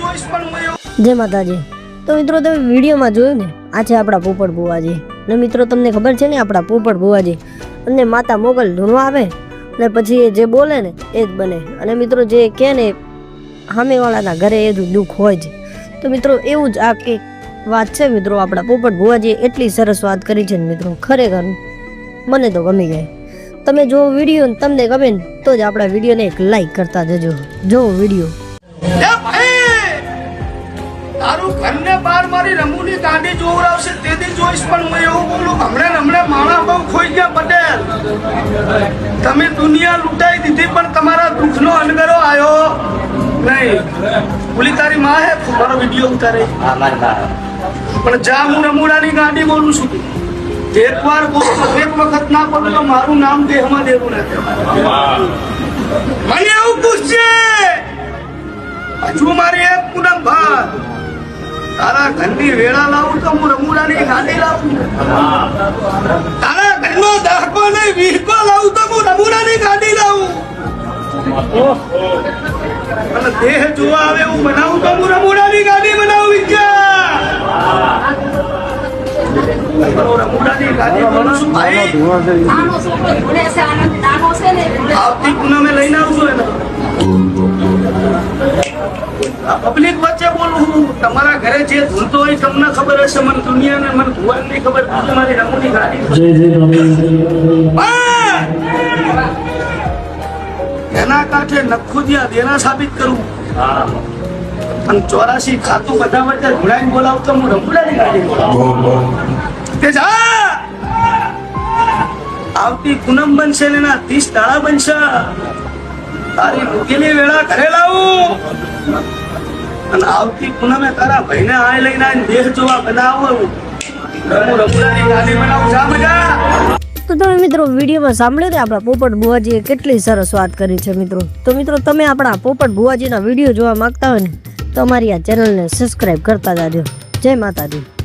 જોઈશ પણ હું જય માતાજી. તો મિત્રો, તમે વિડીયોમાં જોયું ને, આ છે આપણા પોપટ બુવાજી ને મિત્રો, તમને ખબર છે ને, આપણા પોપટ બુવાજી અને માતા મોગલ ઢૂંઢવા આવે ને પછી એ જે બોલે ને, એ જ બને. અને મિત્રો, જે કહે ને, સામેવાળાના ઘરે એ દુઃખ હોય જ તો મિત્રો, એવું જ આ કે વાત છે મિત્રો, આપણા પોપટ બુવાજીએ એટલી સરસ વાત કરી છે ને મિત્રો, ખરેખર મને તો ગમી ગઈ. તમે જો વીડિયો તમને ગમે ને, તો જ આપણા વિડીયોને એક લાઈક કરતા જજો. જો વીડિયો તારું ઘરને બહાર મારી રમૂની ગાડી જોવડાવશે તેથી જોઈશ પણ હું એવું બોલું હમણે ને હમણે માણા બહુ ખોઈ ગયા પટેલ. તમે દુનિયા લૂંટાઈ દીધી પણ તમારા દુઃખનો અનગરો આવ્યો નહીં. ઓલી તારી માં હે? મારો વીડિયો ઉતારે. પણ જા હું રમૂડાની ગાડી બોલું છું એક વાર બોલતો એક વખત ના બોલું તો મારું નામ દેહમાં દેવું નથી મને એવું પૂછશે તારા ઘરની વેળા લાવું તો હું રમુડાની ગાડી લાવું. તારા ઘરનો દાહકો ને વીહકો લાવું તો હું રમુડાની ગાડી લાવું. અને દેહ જોવા આવે હું બનાવું તો હું રમુડાની ગાડી બનાવું વિચાર આવતી પૂનમે લઈને છું ભાઈ પબ્લિક વચ્ચે બોલું હું. તમારા ઘરે જે ધૂલતો હોય તમને ખબર હશે મને દુનિયાને મને ભુવનની ખબર મારી રમૂની ગાડી. એના કાંઠે નખુદિયા દેના સાબિત કરું. અને ચોરાશી ખાતું બધા વચ્ચે ઘોડાઈને બોલાવતો હું રમુડાની ગાડી બોલાવું. તે જા આવતી પૂનમ બનશે ને એના ત્રીસ તાળા બનશે. તારી મૂકેલી વેળા ઘરે લાવું. અને આવતી પૂનમે તારા ભાઈને આ લઈને આવીને દેહ જોવા બનાવો. તો તમે મિત્રો વિડીયોમાં સાંભળ્યું ને આપણા પોપટ બુવાજીએ કેટલી સરસ વાત કરી છે મિત્રો. તો મિત્રો તમે આપણા પોપટ બુવાજીના વીડિયો જોવા માંગતા હોય ને તો આ ચેનલને સબસ્ક્રાઈબ કરતા જાજો. જય માતાજી.